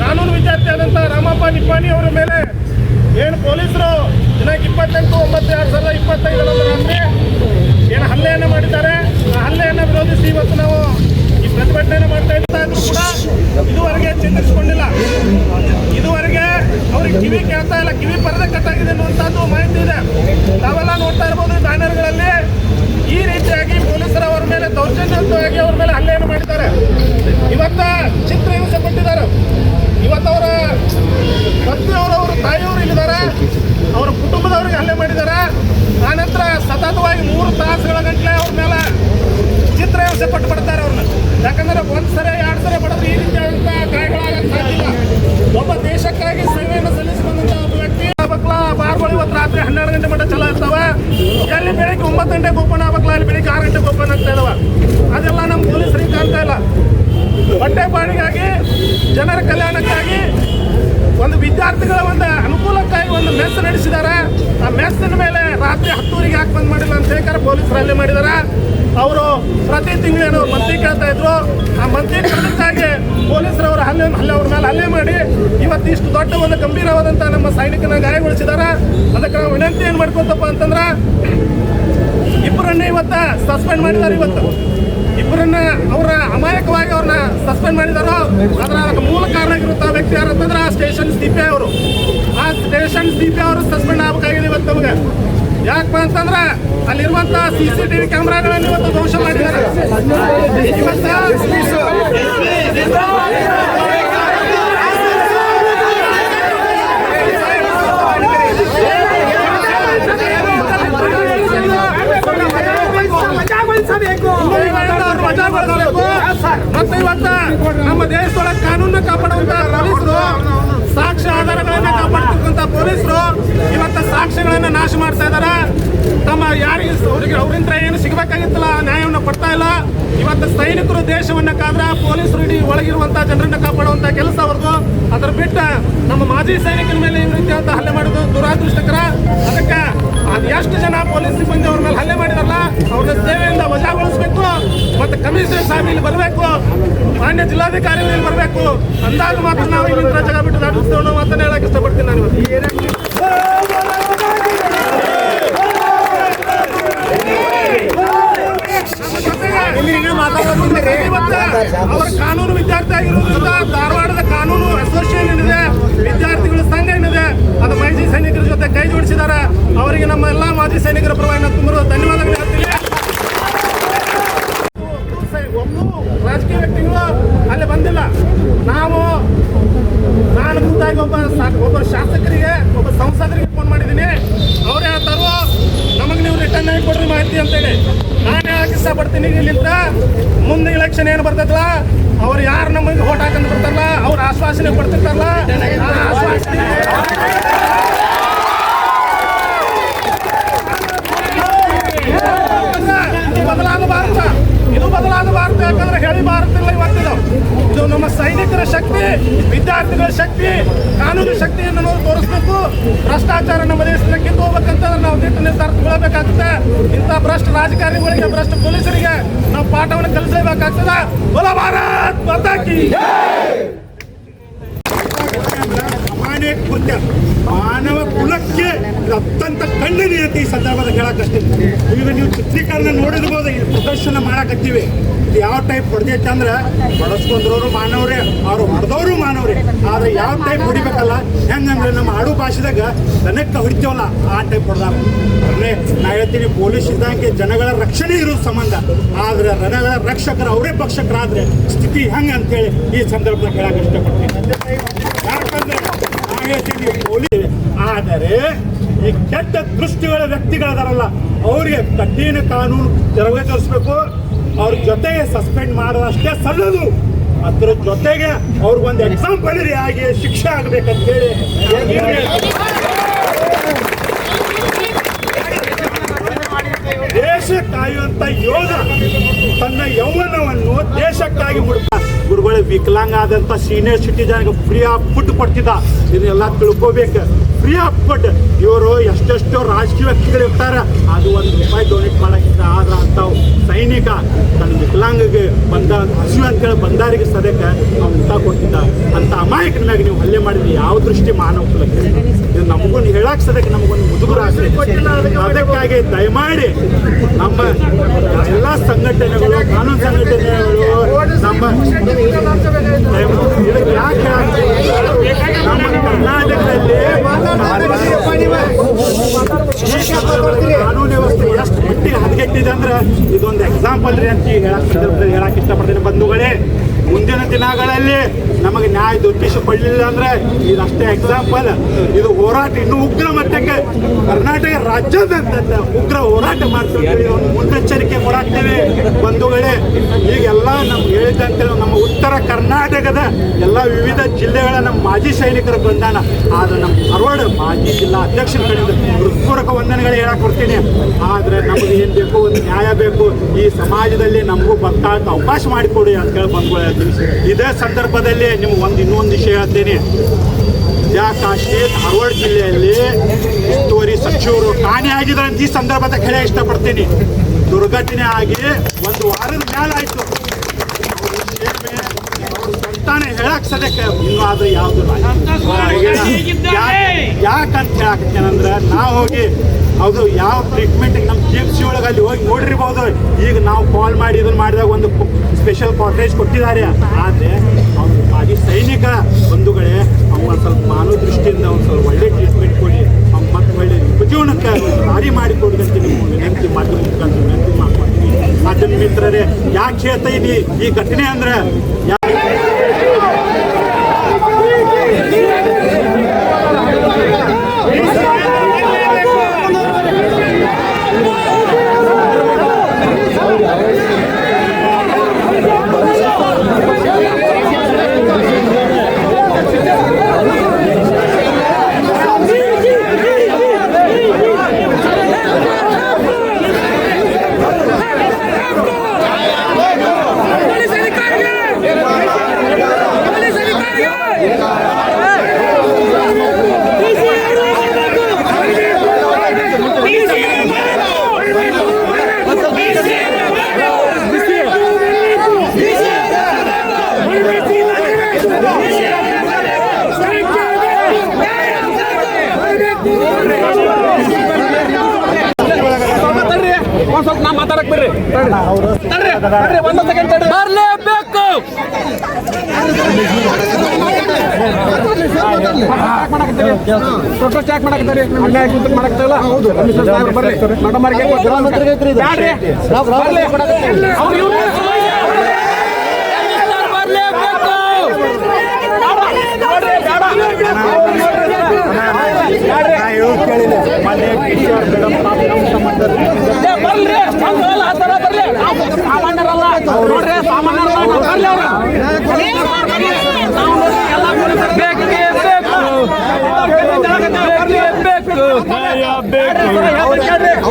ಕಾನೂನು ವಿದ್ಯಾರ್ಥಿ ಆದಂಥ ರಾಮಪ್ಪ ನಿಪ್ಪಾಣಿ ಅವರ ಮೇಲೆ ಏನು ಪೊಲೀಸರು ದಿನಾಂಕ ಇಪ್ಪತ್ತೆಂಟು, ಒಂಬತ್ತು, ಎರಡು ಸಾವಿರದ ಇಪ್ಪತ್ತೈದರಂದು ರಾತ್ರಿ ಏನು ಹಲ್ಲೆಯನ್ನು ಮಾಡಿದ್ದಾರೆ. ಆ ಹಲ್ಲೆಯನ್ನು ವಿರೋಧಿಸಿ ಇವತ್ತು ನಾವು ಈ ಪ್ರತಿಭಟನೆಯನ್ನು ಮಾಡ್ತಾ ಇದ್ದಾದ್ರೂ ಕೂಡ ಇದುವರೆಗೆ ಚೇತರಿಸಿಕೊಂಡಿಲ್ಲ. ಇದುವರೆಗೆ ಅವ್ರಿಗೆ ಕಿವಿ ಕೇಳ್ತಾ ಇಲ್ಲ, ಕಿವಿ ಪರದೆ ಕಟ್ಟಾಗಿದೆ ಅನ್ನುವಂಥದ್ದು ಮಾಹಿತಿ ಇದೆ. ತಾವೆಲ್ಲ ನೋಡ್ತಾ ಇರ್ಬೋದು ಬ್ಯಾನರ್ಗಳಲ್ಲಿ ಈ ರೀತಿಯಾಗಿ ಪೊಲೀಸರು ಅವರ ಮೇಲೆ ದೌರ್ಜನ್ಯಯುತವಾಗಿ ಅವ್ರ ಮೇಲೆ ಹಲ್ಲೆಯನ್ನು ಮಾಡಿದ್ದಾರೆ ಇವತ್ತ ಚಿತ್ರ ಹಿಂಸೆ ಕೊಟ್ಟಿದ್ದಾರೆ ಇವತ್ತವರ ಪತ್ನಿಯವರು ಅವ್ರ ತಾಯಿಯವರು ಇಲ್ಲಿದ್ದಾರೆ. ಅವರ ಕುಟುಂಬದವ್ರಿಗೆ ಹಲ್ಲೆ ಮಾಡಿದ್ದಾರೆ. ಆನಂತರ ಸತತವಾಗಿ ಮೂರು ತಾಸುಗಳ ಗಂಟಲೆ ಅವ್ರ ಮೇಲೆ ಚಿತ್ರ ಹಿಂಸೆ ಕೊಟ್ಟು ಬಿಡ್ತಾರೆ ಅವ್ರನ್ನ. ಯಾಕಂದ್ರೆ ಒಂದು ಸರಿ, ಎರಡು ಸರಿ ಬಡದ್ರೆ ಈ ಸಾಧ್ಯ ಇಲ್ಲ. ಒಬ್ಬ ದೇಶಕ್ಕಾಗಿ ಸೇವೆಯನ್ನು ಸಲ್ಲಿಸಿ ಮಕ್ಕಳ ಬಾರ್ಗಳು ಇವತ್ತು ರಾತ್ರಿ ಹನ್ನೆರಡು ಗಂಟೆ ಮಟ್ಟ ಚಲೋ ಇರ್ತಾವೆ ಎಲ್ಲಿ ಬೆಳಿಗ್ಗೆ ಒಂಬತ್ತು ಗಂಟೆಗೆ ಓಪನ್ ಆಗ್ಬೇಕಲ್ಲ? ಅಲ್ಲಿ ಬೆಳಿಗ್ಗೆ ಆರು ಗಂಟೆಗೆ ಓಪನ್ ಆಗ್ತಾ ಇದಾವ? ಅದೆಲ್ಲ ನಮ್ಮ ಪೊಲೀಸರಿಗೆ ಕಾಣ್ತಾ ಇಲ್ಲ. ಹೊಟ್ಟೆ ಪಾಡಿಗಾಗಿ, ಜನರ ಕಲ್ಯಾಣಕ್ಕಾಗಿ ಒಂದು ವಿದ್ಯಾರ್ಥಿಗಳ ಒಂದು ಅನುಕೂಲಕ್ಕಾಗಿ ಒಂದು ಮೆಸ್ ನಡೆಸಿದ್ದಾರೆ. ಆ ಮೆಸ್ಸಿನ ಮೇಲೆ ರಾತ್ರಿ ಹತ್ತೂರಿಗೆ ಯಾಕೆ ಬಂದ್ ಮಾಡಿಲ್ಲ ಅಂತ ಹೇಳಿ ಪೊಲೀಸರು ಹಲ್ಲೆ ಮಾಡಿದಾರ? ಅವರು ಪ್ರತಿ ತಿಂಗಳು ಏನೋ ಮಂತ್ರಿ ಕೇಳ್ತಾ ಇದ್ರು. ಆ ಮಂತ್ರಿ ಕೇಳೋದಕ್ಕಾಗಿ ಪೊಲೀಸರು ಅವರು ಹಲ್ಲೆ ಹಲ್ಲೆ ಅವ್ರ ಮೇಲೆ ಹಲ್ಲೆ ಮಾಡಿ ಇವತ್ತು ಇಷ್ಟು ದೊಡ್ಡ ಒಂದು ಗಂಭೀರವಾದಂಥ ನಮ್ಮ ಸೈನಿಕನ ಗಾಯಗೊಳಿಸಿದಾರ? ಅದಕ್ಕೆ ನಾವು ವಿನಂತಿ ಏನು ಮಾಡ್ಕೊತಪ್ಪ ಅಂತಂದ್ರೆ, ಇಬ್ಬರನ್ನ ಇವತ್ತ ಸಸ್ಪೆಂಡ್ ಮಾಡಿದ್ದಾರೆ ಇವತ್ತು. ಇಬ್ಬರನ್ನ ಅವರ ಅಮಾಯಕವಾಗಿ ಅವ್ರನ್ನ ಸಸ್ಪೆಂಡ್ ಮಾಡಿದಾರೋ, ಅದರ ಮೂಲ ಕಾರಣ ಇರುತ್ತಾ ವ್ಯಕ್ತಿ ಯಾರು ಅಂತಂದ್ರೆ ಆ ಸ್ಟೇಷನ್ ಸಿ ಅವರು. ಆ ಸ್ಟೇಷನ್ ಸಿ ಅವರು ಸಸ್ಪೆಂಡ್ ಆಗಬೇಕಾಗಿದೆ ಇವತ್ತು ನಮಗೆ. ಯಾಕಪ್ಪ ಅಂತಂದ್ರೆ ಅಲ್ಲಿರುವಂತ ಸಿ ಸಿ ಟಿವಿ ಕ್ಯಾಮ್ರಾಗಳನ್ನು ಇವತ್ತು ಧ್ವಂಸ ಮಾಡಿದ್ದಾರೆ ಮತ್ತೆ ಇವತ್ತ ನಮ್ಮ ದೇಶದೊಳಗೆ ಕಾನೂನ ಕಾಪಾಡುವಂತ ಪೊಲೀಸರು ಸಾಕ್ಷ್ಯ ಆಧಾರಗಳನ್ನ ಕಾಪಾಡ್ತಕ್ಕಂಥ ಪೊಲೀಸರು ಇವತ್ತ ಸಾಕ್ಷ್ಯಗಳನ್ನ ನಾಶ ಮಾಡ್ತಾ ಇದಾರ? ತಮ್ಮ ಯಾರಿಗೆ ಅವರಿಗೆ ಅವರಿಂದ ಏನು ಸಿಗಬೇಕಾಗಿತ್ತಲ್ಲ? ನ್ಯಾಯವನ್ನು ಕೊಡ್ತಾ ಇಲ್ಲ. ಇವತ್ತು ಸೈನಿಕರು ದೇಶವನ್ನ ಕಾದ್ರ? ಪೊಲೀಸರು ಇಡೀ ಒಳಗಿರುವಂತ ಜನರನ್ನ ಕಾಪಾಡುವಂತ ಕೆಲಸ ಅವ್ರದ್ದು ಅದ್ರ ಬಿಟ್ಟು ನಮ್ಮ ಮಾಜಿ ಸೈನಿಕರ ಮೇಲೆ ಈ ರೀತಿಯಾದ ಹಲ್ಲೆ ಮಾಡೋದು ದುರಾದೃಷ್ಟಕರ. ಅದಕ್ಕೆ ಅದು ಎಷ್ಟು ಜನ ಪೊಲೀಸ್ ಸಿಬ್ಬಂದಿ ಅವ್ರ ಮೇಲೆ ಹಲ್ಲೆ ಮಾಡಿದಾರಲ್ಲ ಅವ್ರನ್ನ ಸೇವೆಯಿಂದ ವಜಾಗೊಳಿಸ್ಬೇಕು. ಮತ್ತು ಕಮಿಷನರ್ ಸಾಹೇಬ್ ಇಲ್ಲಿ ಬರಬೇಕು. ಮಾನ್ಯ ಜಿಲ್ಲಾಧಿಕಾರಿಗಳು ಇಲ್ಲಿ ಬರಬೇಕು. ಅಂದಾಗ ಮಾತ್ರ ನಾವು ಇಲ್ಲಿ ಜಗ ಬಿಟ್ಟು ದಾಟಿಸ್ತೇವೆ ಅನ್ನೋ ಮಾತನ್ನ ಹೇಳಕ್ ಇಷ್ಟಪಡ್ತೀನಿ ನಾನು ಇವತ್ತು. ಅವರ ಕಾನೂನು ವಿದ್ಯಾರ್ಥಿ ಆಗಿರೋದ್ರಿಂದ ಧಾರವಾಡದ ಕಾನೂನು ಅಸೋಸಿಯೇಷನ್ ಏನಿದೆ, ವಿದ್ಯಾರ್ಥಿಗಳ ಸಂಘ ಏನಿದೆ, ಅದು ಮಾಜಿ ಸೈನಿಕರ ಜೊತೆ ಕೈ ಜೋಡಿಸಿದ್ದಾರೆ. ಅವರಿಗೆ ನಮ್ಮ ಎಲ್ಲ ಮಾಜಿ ಸೈನಿಕರ ಪರವಾಗಿ ನಾನು ತುಂಬ ಧನ್ಯವಾದಗಳು ಹೇಳ್ತೀನಿ. ಒಬ್ಬರು ರಾಜಕೀಯ ವ್ಯಕ್ತಿಗಳು ಅಲ್ಲಿ ಬಂದಿಲ್ಲ. ನಾವು, ನಾನು ಮುಂದಾಗಿ ಒಬ್ಬ ಒಬ್ಬ ಶಾಸಕರಿಗೆ, ಒಬ್ಬ ಸಂಸದರಿಗೆ ಫೋನ್ ಮಾಡಿದ್ದೀನಿ. ಅವ್ರು ಹೇಳ್ತಾರೋ, ನಮಗೆ ನೀವು ರಿಟರ್ನ್ ಆಗಿ ಕೊಡ್ರಿ ಮಾಹಿತಿ ಅಂತೇಳಿ. ನಾನು ಹೇಳಕ್ ಇಷ್ಟಪಡ್ತೀನಿ ಇಲ್ಲಿಂದ ಮುಂದೆ ಇಲೆಕ್ಷನ್ ಏನು ಬರ್ತೈತಲ್ಲ, ಅವ್ರು ಯಾರು ನಮಗೆ ಓಟ್ ಹಾಕಂತ ಬರ್ತಾರಲ್ಲ, ಅವ್ರ ಆಶ್ವಾಸನೆ ಕೊಡ್ತಿರ್ತಾರಲ್ಲ ಆಶ್ವಾಸನೆ. ಇದು ಭಾರತ ಯಾಕಂದ್ರೆ ಹೇಳಿ ಭಾರತ ಇದು ನಮ್ಮ ಸೈನಿಕರ ಶಕ್ತಿ, ವಿದ್ಯಾರ್ಥಿಗಳ ಶಕ್ತಿ, ಕಾನೂನು ಶಕ್ತಿಯನ್ನು ನಾವು ತೋರಿಸ್ಬೇಕು. ಭ್ರಷ್ಟಾಚಾರ ನಮ್ಮ ದೇಶದಿಂದ ಕಿತ್ತು ಹೋಗ್ಬೇಕಂತ ನಾವು ದಿಟ್ಟ ನಿರ್ಧಾರ ತಗೊಳ್ಬೇಕಾಗುತ್ತೆ ಇಂಥ ಭ್ರಷ್ಟ ರಾಜಕಾರಣಿಗಳಿಗೆ, ಭ್ರಷ್ಟ ಪೊಲೀಸರಿಗೆ ನಾವು ಪಾಠವನ್ನು ಕಲಿಸಬೇಕಾಗ್ತದೆ ಬಲ ಭಾರತ್ ಮಾತಾಕಿ ಕೃತ್ಯ, ಮಾನವ ಕುಲಕ್ಕೆ ಅತ್ಯಂತ ಅತ್ಯಂತ ಖಂಡನೀಯತೆ ಈ ಸಂದರ್ಭದಲ್ಲಿ ಹೇಳಕ್ಕಷ್ಟೇ ಈಗ ನೀವು ಚಿತ್ರೀಕರಣ ನೋಡಿರ್ಬೋದು ಪ್ರದರ್ಶನ ಮಾಡಕತ್ತೀವಿ ಯಾವ ಟೈಪ್ ಹೊಡೆದೈತೆ ಅಂದ್ರೆ ಹೊಡೆಸ್ಕೊಂಡ್ರವರು ಮಾನವರೇ, ಅವ್ರು ಹೊಡೆದವರು ಮಾನವರೇ. ಆದ್ರೆ ಯಾವ ಟೈಪ್ ಹೊಡಿಬೇಕಲ್ಲ? ಹೆಂಗಂದ್ರೆ ನಮ್ಮ ಆಡು ಭಾಷೆದಾಗ ದನಕ್ಕೆ ಹೊಡಿತೀವಲ್ಲ, ಆ ಟೈಪ್ ಹೊಡೆದಾರ ಅಂದ್ರೆ ನಾ ಹೇಳ್ತೀನಿ, ಪೊಲೀಸ್ ಇದ್ದಂಗೆ ಜನಗಳ ರಕ್ಷಣೆ ಇರೋದು ಸಂಬಂಧ. ಆದ್ರೆ ರಣಗಳ ರಕ್ಷಕರು ಅವರೇ ಪಕ್ಷಕರಾದ್ರೆ ಸ್ಥಿತಿ ಹೆಂಗೆ ಅಂತೇಳಿ ಈ ಸಂದರ್ಭದಾಗ ಹೇಳಕ್ ಇಷ್ಟಪಡ್ತೀನಿ. ಯಾಕಂದ್ರೆ ಆದರೆ ಈ ಕೆಟ್ಟ ದೃಷ್ಟಿಗಳ ವ್ಯಕ್ತಿಗಳದಾರಲ್ಲ, ಅವರಿಗೆ ಕಠಿಣ ಕಾನೂನು ತೆರವುಗೊಳಿಸಬೇಕು ಅವ್ರ ಜೊತೆಗೆ ಸಸ್ಪೆಂಡ್ ಮಾಡೋದಷ್ಟೇ ಸಲ್ಲದು ಅದ್ರ ಜೊತೆಗೆ ಅವ್ರಿಗೊಂದು ಎಕ್ಸಾಂಪಲ್ ಆಗಿ ಶಿಕ್ಷೆ ಆಗ್ಬೇಕಂತ ಹೇಳಿ. ದೇಶ ಕಾಯುವಂತ ಯೋಧ ತನ್ನ ಯೌವನವನ್ನು ದೇಶಕ್ಕಾಗಿ ಹುಡುಕ ಗುರುಗಳು, ವಿಕಲಾಂಗ ಆದಂತ ಸೀನಿಯರ್ ಸಿಟಿಜನ್ಗೆ ಫ್ರೀ ಆಫ್ ಫುಡ್ ಕೊಡ್ತಿದ್ದ. ಇದನ್ನೆಲ್ಲ ತಿಳ್ಕೊಬೇಕು. ಫ್ರೀ ಆಫ್ ಫುಡ್ ಇವರು ವ್ಯಕ್ತಿಗಳು ಇರ್ತಾರೆ, ಅದು ಒಂದು ರೂಪಾಯಿ ಡೊನೇಟ್ ಮಾಡಕ್ಕಿಂತ ಆದ್ರೆ ಅಂಥವು ಸೈನಿಕ ತನ್ನ ವಿಕಲಾಂಗಿಗೆ ಬಂದ, ಹಸಿವು ಅಂತೇಳಿ ಬಂದಾರಿಗೆ ಸದ್ಯಕ್ಕೆ ಅವ್ನು ಊಟ ಕೊಟ್ಟಿದ್ದ ಅಂತ ಅಮಾಯಕನ ಮ್ಯಾಗ ನೀವು ಹಲ್ಲೆ ಮಾಡಿದ್ರಿ ಯಾವ ದೃಷ್ಟಿ ಮಾನವ ಕುಲಕ್ಕೆ? ಇದು ನಮಗೊಂದು ಹೇಳಕ್ ಸದ್ಯಕ್ಕೆ ನಮಗೊಂದು ಮುದುಗುರ ಅದಕ್ಕಾಗಿ ದಯಮಾಡಿ ನಮ್ಮ ಎಲ್ಲ ಸಂಘಟನೆಗಳು, ಕಾನೂನು ಸಂಘಟನೆಗಳು, ನಮ್ಮ ಯಾಕೆ? ನಮ್ಮ ಕರ್ನಾಟಕದಲ್ಲಿ ಕಾನೂನು ವ್ಯವಸ್ಥೆ ಎಷ್ಟು ಮಟ್ಟಿಗೆ ಹದಗೆಟ್ಟಿದೆ ಅಂದ್ರೆ ಇದೊಂದು ಎಕ್ಸಾಂಪಲ್ ರೀ ಅಂತ ಹೇಳಕ್ ಹೇಳಕ್ ಇಷ್ಟಪಡ್ತೀನಿ. ಬಂಧುಗಳೇ, ಮುಂದಿನ ದಿನಗಳಲ್ಲಿ ನಮಗೆ ನ್ಯಾಯ ದೊರಕಿಸಿಕೊಳ್ಳಿಲ್ಲ ಅಂದ್ರೆ ಇದಷ್ಟೇ ಎಕ್ಸಾಂಪಲ್ ಇದು ಹೋರಾಟ ಇನ್ನೂ ಉಗ್ರ ಮಟ್ಟಕ್ಕೆ ಕರ್ನಾಟಕ ರಾಜ್ಯಾದ್ಯಂತ ಉಗ್ರ ಹೋರಾಟ ಮಾಡ್ತೀವಿ ಒಂದು ಮುನ್ನೆಚ್ಚರಿಕೆ ಕೊಡಾಕ್ತೇವೆ. ಬಂಧುಗಳೇ ಈಗೆಲ್ಲ ನಮ್ಗೆ ಹೇಳಿದಂತೆ ನಮ್ಮ ಉತ್ತರ ಕರ್ನಾಟಕದ ಎಲ್ಲ ವಿವಿಧ ಜಿಲ್ಲೆಗಳ ನಮ್ಮ ಮಾಜಿ ಸೈನಿಕರ ಬಂದಾನ. ಆದ್ರೆ ನಮ್ಮ ಧಾರವಾಡ ಮಾಜಿ ಜಿಲ್ಲಾ ಅಧ್ಯಕ್ಷರ ಕಡೆಯಿಂದ ಹೃತ್ಪೂರ್ವಕ ವಂದನೆಗಳು ಹೇಳಕ್ ಕೊಡ್ತೀನಿ ಆದ್ರೆ ನಮಗೆ ಏನ್ ಬೇಕು? ಒಂದು ನ್ಯಾಯ ಬೇಕು. ಈ ಸಮಾಜದಲ್ಲಿ ನಮಗೂ ಬರ್ತಾಕ ಅವಕಾಶ ಮಾಡಿಕೊಡಿ ಅಂತ ಹೇಳಿ ಬಂದ್ಕೊಳ್ಳಿ ಇದೇ ಸಂದರ್ಭದಲ್ಲಿ ನಿಮ್ಗೆ ಒಂದು ಇನ್ನೊಂದು ವಿಷಯ ಹೇಳ್ತೀನಿ. ವಿದ್ಯಾಕಾಶಿ ಧಾರವಾಡ ಜಿಲ್ಲೆಯಲ್ಲಿ ಉಸ್ತುವಾರಿ ಸಚಿವರು ಕಾಣೆ ಆಗಿದ್ದಾರೆ ಅಂತ ಈ ಸಂದರ್ಭದಾಗ ಹೇಳ ಇಷ್ಟಪಡ್ತೀನಿ. ದುರ್ಘಟನೆ ಆಗಿ ಒಂದು ವಾರದ ಮೇಲೆ ಆಯ್ತು ಸಂತಾನ ಹೇಳಕ್ ಸದ್ಯಕ್ಕೆ ಇನ್ನೂ ಆದ್ರೆ ಯಾವುದು ಯಾಕಂತ ಹೇಳಾಕತ್ತೇನಂದ್ರೆ ನಾವು ಹೋಗಿ ಅದು ಯಾವ ಟ್ರೀಟ್ಮೆಂಟ್ ನಮ್ಮ ಜಿ ಎಂ ಸಿ ಒಳಗೆ ಅಲ್ಲಿ ಹೋಗಿ ನೋಡಿರ್ಬೋದು. ಈಗ ನಾವು ಕಾಲ್ ಮಾಡಿ ಇದನ್ನ ಮಾಡಿದಾಗ ಒಂದು ಸ್ಪೆಷಲ್ ಕಾಟೇಜ್ ಕೊಟ್ಟಿದ್ದಾರೆ. ಆದರೆ ಅವರು ಮಾಜಿ ಸೈನಿಕ ಬಂಧುಗಳೇ ಒಂದು ಸ್ವಲ್ಪ ಮಾನವ ದೃಷ್ಟಿಯಿಂದ ಒಂದು ಸ್ವಲ್ಪ ಒಳ್ಳೆ ಟ್ರೀಟ್ಮೆಂಟ್ ಕೊಡಿ. ಮತ್ತೆ ಒಳ್ಳೆ ಉಪಜೀವನಕ್ಕೆ ದಾರಿ ಮಾಡಿ ಕೊಡಿ ಅಂತ ನಿಮ್ಮ ವಿನಂತಿ ಮಾಧ್ಯಮ ಮುಖಾಂತರ ವಿನಂತಿ ಮಾಡ್ಕೊಡ್ತೀನಿ ಮಾಧ್ಯಮ ಮಿತ್ರರೇ ಯಾಕೆ ಹೇಳ್ತಾ ಇದ್ದೀನಿ ಈ ಘಟನೆ ಅಂದ್ರೆ ಸಾಮಾನ್ಯರಲ್ಲ. ನೋಡ್ರಿ ಸಾಮಾನ್ಯರಲ್ಲ ನಾವು ಬರ್ಲಿ ಅವ್ರು ನಾವು ನೋಡ್ರಿ ಎಲ್ಲ ಪೊಲೀಸರು ಬೇಕೇ ಬೇಕು ಬೇಕೇ ಬೇಕು